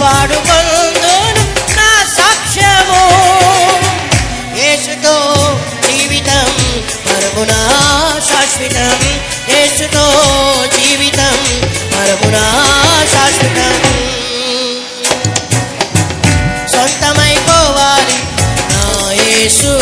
పాడుకొందును నా సాక్ష్యము. యేసుతో జీవితం పరమునా శాశ్వతం. యేసుతో జీవితం పరమునా శాశ్వతం. సొంతమైపోవాలి నా యేసు.